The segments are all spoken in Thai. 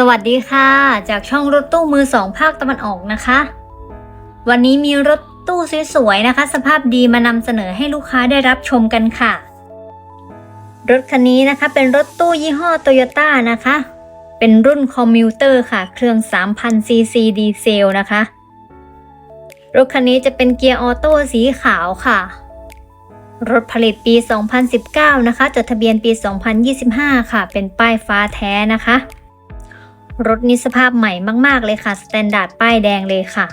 สวัสดีค่ะ จากช่องรถตู้มือสองภาคตะวันออกนะคะ วันนี้มีรถตู้สวยๆนะคะ สภาพดีมานำเสนอให้ลูกค้าได้รับชมกันค่ะ รถคันนี้นะคะเป็นรถตู้ยี่ห้อโตโยต้านะคะ เป็นรุ่นคอมมิวเตอร์ค่ะ เครื่อง 3,000 ซีซีดีเซลนะคะ รถคันนี้จะเป็นเกียร์ออโต้สีขาวค่ะ รถผลิตปี 2019 นะคะ จดทะเบียนปี 2025 ค่ะ เป็นป้ายฟ้าแท้นะคะ รถนี้สภาพใหม่มาก ๆ เลยค่ะสแตนดาร์ดป้ายแดงเลยค่ะ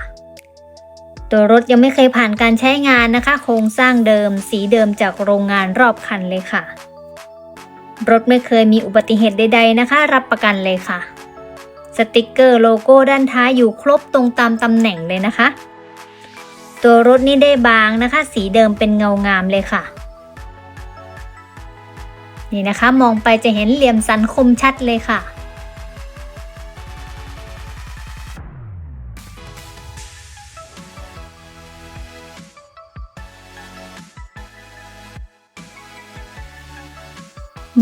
ตัวรถยังไม่เคยผ่านการใช้งานนะคะ โครงสร้างเดิม สีเดิมจากโรงงานรอบคันเลยค่ะ รถไม่เคยมีอุบัติเหตุใด ๆ นะคะ รับประกันเลยค่ะ สติกเกอร์โลโก้ด้านท้ายอยู่ครบตรงตามตำแหน่งเลยนะคะ ตัวรถนี่ได้บางนะคะ สีเดิมเป็นเงางามเลยค่ะนี่นะคะ มองไปจะเห็นเหลี่ยมสันคมชัดเลยค่ะ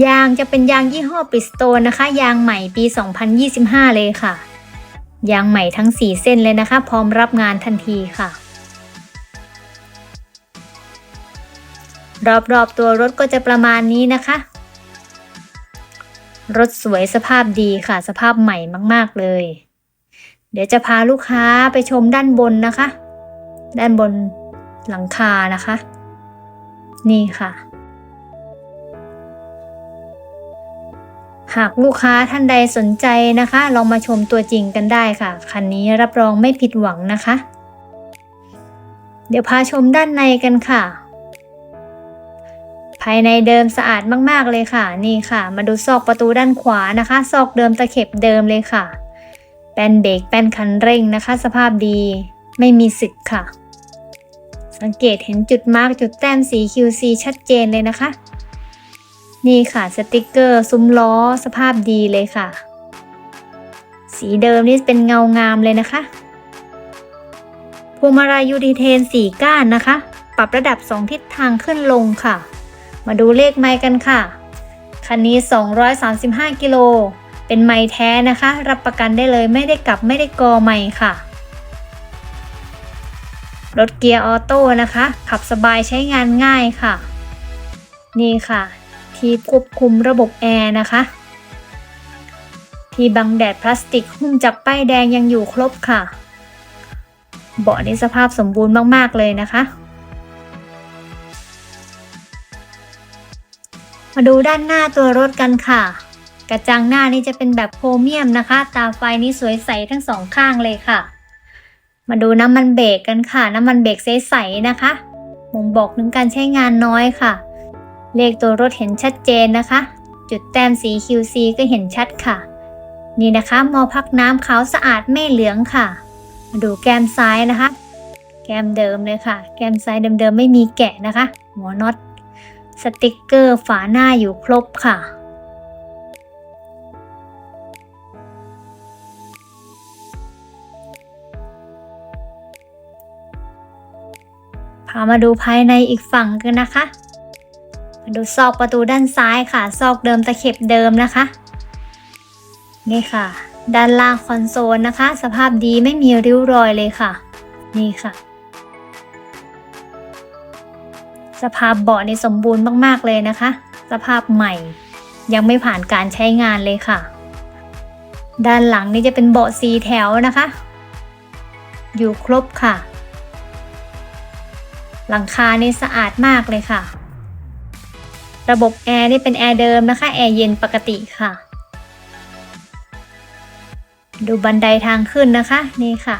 ยางจะเป็นยางยี่ห้อปริสโตนนะคะ ยางใหม่ปี 2025 เลยค่ะ ยางใหม่ทั้ง 4 เส้นเลยนะคะ พร้อมรับงานทันทีค่ะ รอบๆตัวรถก็จะประมาณนี้นะคะ รถสวยสภาพดีค่ะ สภาพใหม่มากๆเลย เดี๋ยวจะพาลูกค้าไปชมด้านบนนะคะ ด้านบนหลังคานะคะ นี่ค่ะ หากลูกค้าท่านใดสนใจนะคะ ลองมาชมตัวจริงกันได้ค่ะ คันนี้รับรองไม่ผิดหวังนะคะ เดี๋ยวพาชมด้านในกันค่ะ ภายในเดิมสะอาดมากๆเลยค่ะ นี่ค่ะ มาดูซอกประตูด้านขวานะคะ ซอกเดิมตะเข็บเดิมเลยค่ะ แป้นเบรกแป้นคันเร่งนะคะ สภาพดีไม่มีสึกค่ะ สังเกตเห็นจุดมาร์กจุดแต้มสี QC ชัดเจนเลยนะคะ นี่ค่ะสติกเกอร์ซุ้มล้อสภาพดีเลยค่ะ สีเดิมนี่เป็นเงางามเลยนะคะพวงมาลัยยูดีเทนสีก้านนะคะ ปรับระดับ 2 ทิศทางขึ้นลงค่ะ มาดูเลขไมล์กันค่ะ คันนี้ 235 กิโล เป็นไมล์แท้นะคะ รับประกันได้เลยไม่ได้กลับไม่ได้กอไมล์ค่ะรถเกียร์ออโต้นะคะ ขับสบายใช้งานง่ายค่ะ นี่ค่ะ ที่ควบคุมระบบแอร์นะคะ ที่บังแดดพลาสติกหุ้มจับป้ายแดงยังอยู่ครบค่ะ เบาะนี้สภาพสมบูรณ์มาก ๆ เลยนะคะ มาดูด้านหน้าตัวรถกันค่ะ กระจังหน้านี่จะเป็นแบบโครเมียมนะคะ ตาไฟนี่สวยใสทั้งสองข้างเลยค่ะ มาดูน้ำมันเบรกกันค่ะ น้ำมันเบรกใสๆนะคะบ่งบอกถึงการใช้งานน้อยค่ะ เลขตัวรถเห็นชัดเจนนะคะ จุดแต้มสี QC ก็เห็นชัดค่ะ นี่นะคะมอพักน้ำขาวสะอาดไม่เหลืองค่ะ มาดูแก้มซ้ายนะคะ แก้มเดิมเลยค่ะ แก้มซ้ายเดิมๆไม่มีแกะนะคะ หัวน็อตสติกเกอร์ฝาหน้าอยู่ครบค่ะพามาดูภายในอีกฝั่งกันนะคะ ดูซอกประตูด้านซ้ายค่ะ ซอกเดิมตะเข็บเดิมนะคะ นี่ค่ะ ด้านล่างคอนโซลนะคะ สภาพดีไม่มีริ้วรอยเลยค่ะ นี่ค่ะ สภาพเบาะนี่สมบูรณ์มากๆเลยนะคะ สภาพใหม่ ยังไม่ผ่านการใช้งานเลยค่ะ ด้านหลังนี่จะเป็นเบาะสีแถวนะคะ อยู่ครบค่ะ หลังคานี่สะอาดมากเลยค่ะ ระบบแอร์นี่เป็นแอร์เดิมนะคะ แอร์เย็นปกติค่ะ ดูบันไดทางขึ้นนะคะ นี่ค่ะ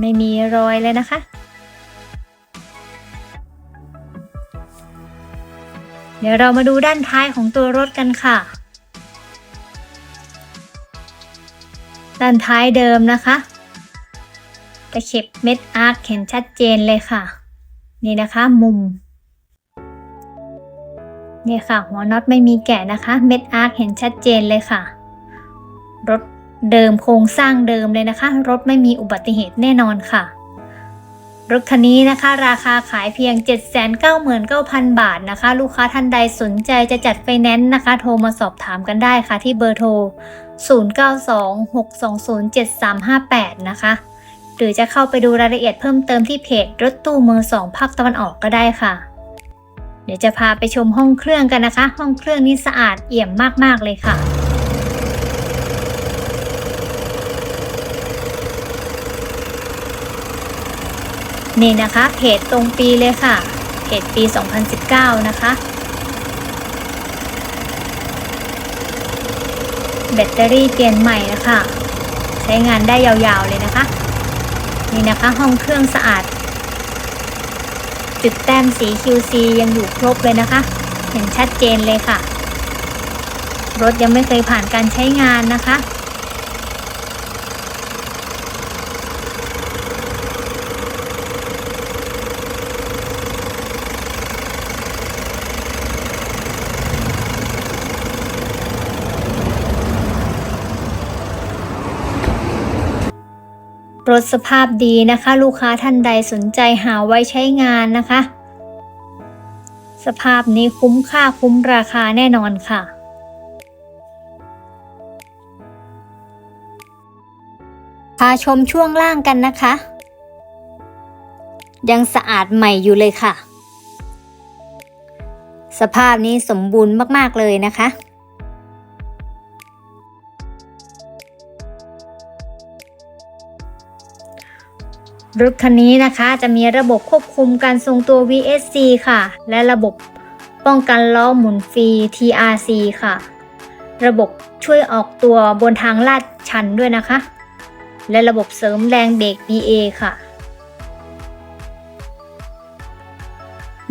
ไม่มีรอยเลยนะคะ เดี๋ยวเรามาดูด้านท้ายของตัวรถกันค่ะ ด้านท้ายเดิมนะคะตะเข็บเม็ดอาร์คเห็นชัดเจนเลยค่ะ นี่นะคะมุม นี่ค่ะ หัวน็อตไม่มีแกะนะคะ เม็ดอาร์คเห็นชัดเจนเลยค่ะ รถเดิมโครงสร้างเดิมเลยนะคะ รถไม่มีอุบัติเหตุแน่นอนค่ะ รถคันนี้นะคะ ราคาขายเพียง 799,000 บาทนะคะ ลูกค้าท่านใดสนใจจะจัดไฟแนนซ์นะคะ โทรมาสอบถามกันได้ค่ะ ที่เบอร์โทร 0926207358 นะคะ หรือจะเข้าไปดูรายละเอียดเพิ่มเติมที่เพจรถตู้มือสองภาคตะวันออกก็ได้ค่ะ เดี๋ยวจะพาไปชมห้องเครื่องกันนะคะ ห้องเครื่องนี้สะอาดเอี่ยมมาก ๆ เลยค่ะ นี่นะคะเพจตรงปีเลยค่ะเพจปี 2019 นะคะ แบตเตอรี่เปลี่ยนใหม่นะคะ ใช้งานได้ยาวๆเลยนะคะ นี่นะคะห้องเครื่องสะอาด จุดแต้มสี QC ยังอยู่ครบเลยนะคะ เห็นชัดเจนเลยค่ะ รถยังไม่เคยผ่านการใช้งานนะคะ รถสภาพดีนะคะ ลูกค้าท่านใดสนใจหาไว้ใช้งานนะคะ สภาพนี้คุ้มค่าคุ้มราคาแน่นอนค่ะพาชมช่วงล่างกันนะคะ ยังสะอาดใหม่อยู่เลยค่ะ สภาพนี้สมบูรณ์มาก ๆ เลยนะคะ รถคันนี้นะคะจะมีระบบควบคุมการทรงตัว VSC ค่ะ และระบบป้องกันล้อหมุนฟรี TRC ค่ะ ระบบช่วยออกตัวบนทางลาดชันด้วยนะคะ และระบบเสริมแรงเบรก BA ค่ะ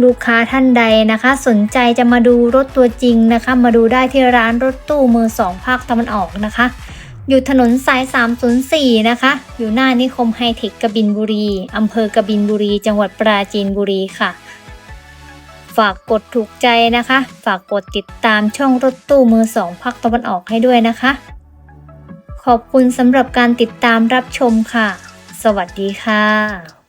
ลูกค้าท่านใดนะคะ สนใจจะมาดูรถตัวจริงนะคะ มาดูได้ที่ร้านรถตู้มือสองภาคตะวันออกนะคะ อยู่ถนนสาย 304 นะคะ อยู่หน้านิคมไฮเทคกบินบุรี อำเภอกบินบุรี จังหวัดปราจีนบุรีค่ะ ฝากกดถูกใจนะคะ ฝากกดติดตามช่องรถตู้มือสองพักตะวันออกให้ด้วยนะคะ ขอบคุณสำหรับการติดตามรับชมค่ะ สวัสดีค่ะ